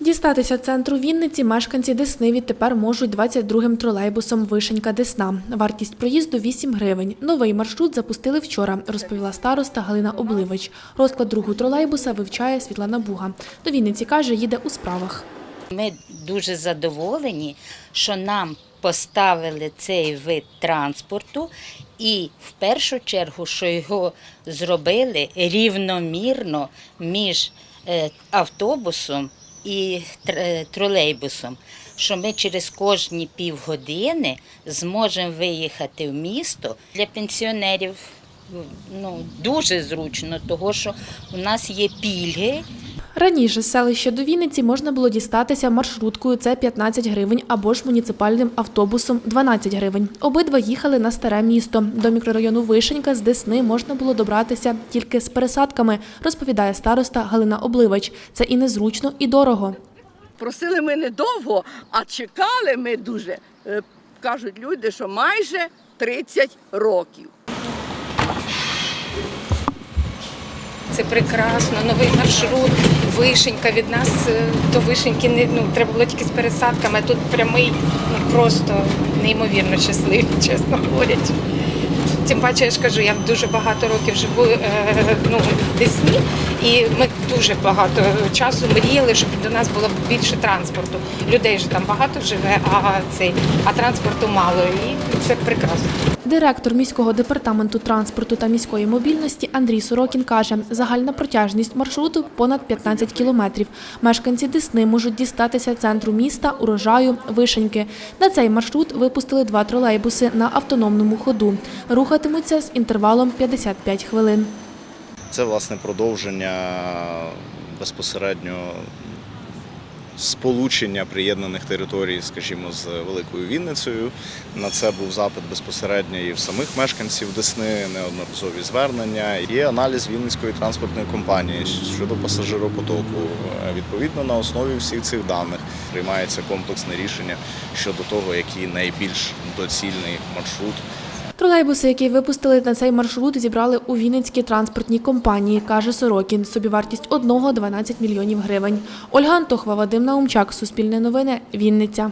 Дістатися центру Вінниці мешканці Десни відтепер можуть 22-м тролейбусом Вишенька Десна. Вартість проїзду 8 гривень. Новий маршрут запустили вчора, розповіла староста Галина Обливич. Розклад другу тролейбуса вивчає Світлана Буга. До Вінниці каже, їде у справах. Ми дуже задоволені, що нам поставили цей вид транспорту, і в першу чергу, що його зробили рівномірно між е, автобусом і тролейбусом. Що ми через кожні півгодини зможемо виїхати в місто для пенсіонерів. Ну, дуже зручно, тому що у нас є пільги, Раніше з селища до Вінниці можна було дістатися маршруткою це 15 гривень або ж муніципальним автобусом 12 гривень. Обидва їхали на старе місто. До мікрорайону Вишенька з Десни можна було добратися тільки з пересадками, розповідає староста Галина Обливач. Це і незручно, і дорого. Просили ми недовго, а чекали ми дуже. Е, Кажуть люди, що майже 30 років. Це прекрасно, новий маршрут, вишенька від нас е, до вишеньки не ну треба було тільки з пересадками. Тут прямий, ну просто неймовірно щасливі, чесно говорять. Тим паче, я ж кажу, я дуже багато років живу е, ну, в Десні, і ми дуже багато часу мріяли, щоб до нас було більше транспорту. Людей ж там багато живе, а цей, а транспорту мало. І це прекрасно. Директор міського департаменту транспорту та міської мобільності Андрій Сорокін каже, загальна протяжність маршруту понад 15 кілометрів. Мешканці Десни можуть дістатися центру міста, урожаю, вишеньки. На цей маршрут випустили два тролейбуси на автономному ходу. Рухатимуться з інтервалом 55 хвилин. Це власне продовження безпосередньо сполучення приєднаних територій, скажімо, з Великою Вінницею. На це був запит безпосередньо і в самих мешканців Десни, неодноразові звернення. Є аналіз Вінницької транспортної компанії щодо пасажиропотоку. Відповідно, на основі всіх цих даних приймається комплексне рішення щодо того, який найбільш доцільний маршрут Тролейбуси, які випустили на цей маршрут, зібрали у Вінницькій транспортній компанії, каже Сорокін. Собівартість одного – 12 мільйонів гривень. Ольга Антохова, Вадим Наумчак, Суспільне новини, Вінниця.